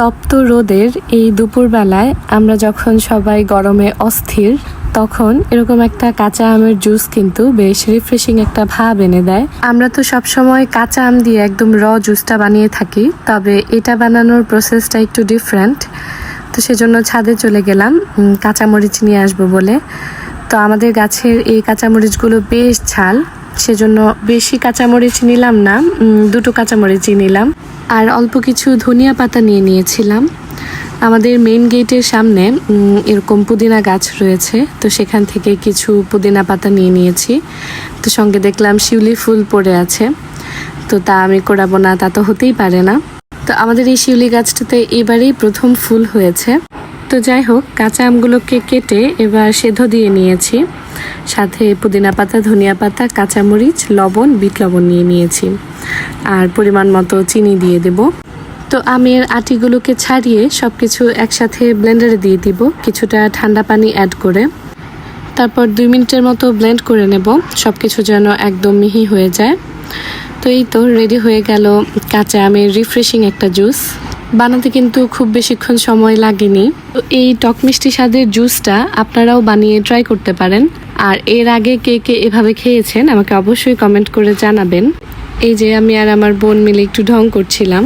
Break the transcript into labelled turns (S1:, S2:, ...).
S1: তপ্ত রোদের এই দুপুরবেলায় আমরা যখন সবাই গরমে অস্থির, তখন এরকম একটা কাঁচা আমের জুস কিন্তু বেশ রিফ্রেশিং একটা ভাব এনে দেয়। আমরা তো সবসময় কাঁচা আম দিয়ে একদম র জুসটা বানিয়ে থাকি, তবে এটা বানানোর প্রসেসটা একটু ডিফারেন্ট তো সেজন্য ছাদে চলে গেলাম কাঁচামরিচ নিয়ে আসব বলে। তো আমাদের গাছের এই কাঁচামরিচগুলো বেশ ঝাল। সেজন্য বেশি কাঁচামরিচ নিলাম না দুটো কাঁচামরিচই নিলাম। আর অল্প কিছু ধনিয়া পাতা নিয়ে নিয়েছিলাম। আমাদের মেইন গেটের সামনে এরকম পুদিনা গাছ রয়েছে, তো সেখান থেকে কিছু পুদিনা পাতা নিয়ে নিয়েছি। তো সঙ্গে দেখলাম শিউলি ফুল পড়ে আছে, তো তা আমি করাবো না, তা তো হতেই পারে না। তো আমাদের এই শিউলি গাছটাতে এবারেই প্রথম ফুল হয়েছে। তো যাই হোক, কাঁচা আমগুলোকে কেটে এবার সেদ্ধ দিয়ে নিয়েছি। সাথে পুদিনা পাতা, ধনিয়া পাতা, কাঁচামরিচ, লবণ, বিট লবণ নিয়ে নিয়েছি। আর পরিমাণ মতো চিনি দিয়ে দেব। তো আমের আটিগুলোকে ছাড়িয়ে সব কিছু একসাথে ব্লেন্ডারে দিয়ে দিব। কিছুটা ঠান্ডা পানি অ্যাড করে। তারপর দুই মিনিটের মতো ব্লেন্ড করে নেব। সব কিছু যেন একদম মিহি হয়ে যায়। তো এই তো রেডি হয়ে গেল কাঁচা আমের রিফ্রেশিং একটা জুস। বানাতে কিন্তু খুব বেশিক্ষণ সময় লাগেনি। তো এই টক মিষ্টি স্বাদের জুসটা আপনারাও বানিয়ে ট্রাই করতে পারেন। আর এর আগে কে কে এভাবে খেয়েছেন আমাকে অবশ্যই কমেন্ট করে জানাবেন। এই যে আমি আর আমার বোন মিলে একটু ঢং করছিলাম।